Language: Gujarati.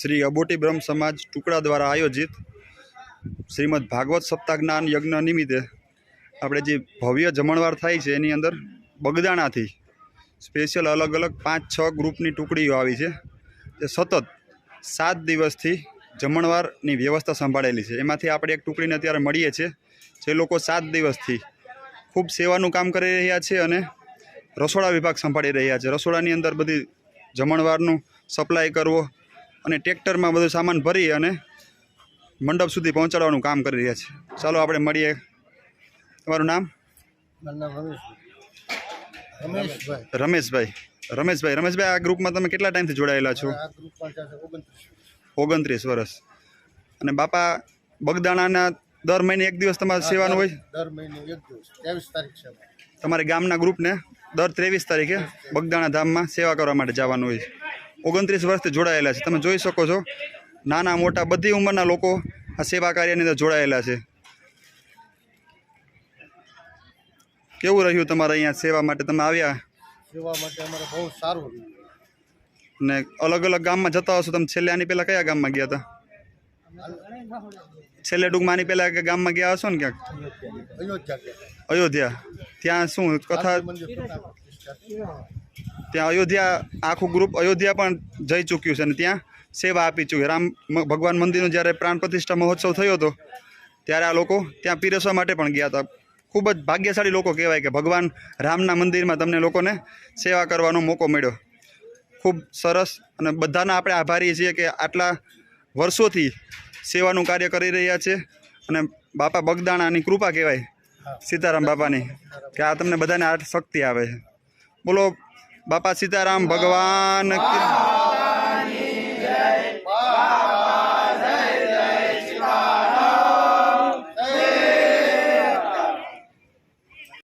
શ્રી અબોટી બ્રહ્મ સમાજ ટુકડા દ્વારા આયોજિત શ્રીમદ ભાગવત સપ્તાહ જ્ઞાન યજ્ઞ નિમિત્તે આપણે જે ભવ્ય જમણવાર થાય છે, એની અંદર બગદાણાથી સ્પેશિયલ અલગ અલગ પાંચ છ ગ્રુપની ટુકડીઓ આવી છે. જે સતત સાત દિવસથી જમણવારની વ્યવસ્થા સંભાળેલી છે. એમાંથી આપણે એક ટુકડીને અત્યારે મળીએ છીએ, જે લોકો સાત દિવસથી ખૂબ સેવાનું કામ કરી રહ્યા છે અને રસોડા વિભાગ સંભાળી રહ્યા છે. રસોડાની અંદર બધી જમણવારનું સપ્લાય કરવો અને ટ્રેક્ટરમાં બધું સામાન ભરી અને મંડપ સુધી પહોંચાડવાનું કામ કરી રહ્યા છે. ચાલો આપણે મળીએ. તમારું નામ? રમેશભાઈ. રમેશભાઈ. રમેશભાઈ. આ ગ્રુપમાં તમે કેટલા ટાઈમથી જોડાયેલા છો? ઓગણત્રીસ. વર્ષ. અને બાપા બગદાણાના દર મહિને એક દિવસ તમારે સેવાનું હોય? દર મહિને એક દિવસ. ત્રેવીસ તારીખ છે તમારે ગામના ગ્રુપને દર ત્રેવીસ તારીખે. બગદાણા ધામમાં સેવા કરવા માટે જવાનું હોય છે. ઓગણત્રીસ વર્ષથી જોડાયેલા છે. તમે જોઈ શકો છો નાના મોટા બધી ઉંમરના લોકો આ સેવા કાર્યની અંદર જોડાયેલા છે. કેવું રહ્યું તમારે અહીંયા સેવા માટે? તમે આવ્યા? સેવા માટે અમારે બહુ સારું રહ્યું. ને અલગ અલગ ગામમાં જતા હશો તમે છેલ્લે આની પહેલાં કયા ગામમાં ગયા હતા? છેલ્લે ટૂંકમાં આની પહેલાં ગામમાં ગયા હશો ને ક્યાંક? અયોધ્યા ત્યાં શું કથા? ત્યાં અયોધ્યા આખું ગ્રુપ અયોધ્યા પણ જઈ ચૂક્યું છે અને ત્યાં સેવા આપી ચૂક્યું રામ ભગવાન મંદિરનો જ્યારે પ્રાણ પ્રતિષ્ઠા મહોત્સવ થયો હતો ત્યારે આ લોકો ત્યાં પીરસવા માટે પણ ગયા હતા. ખૂબ જ ભાગ્યશાળી લોકો કહેવાય કે ભગવાન રામના મંદિરમાં તમને લોકોને સેવા કરવાનો મોકો મળ્યો. ખૂબ સરસ અને બધાના આપણે આભારી છીએ કે આટલા વર્ષોથી સેવાનું કાર્ય કરી રહ્યા છે અને બાપા બગદાણાની કૃપા કહેવાય સીતારામ બાપાની કે આ તમને બધાને આ શક્તિ આવે છે. બોલો બાપા સીતારામ ભગવાન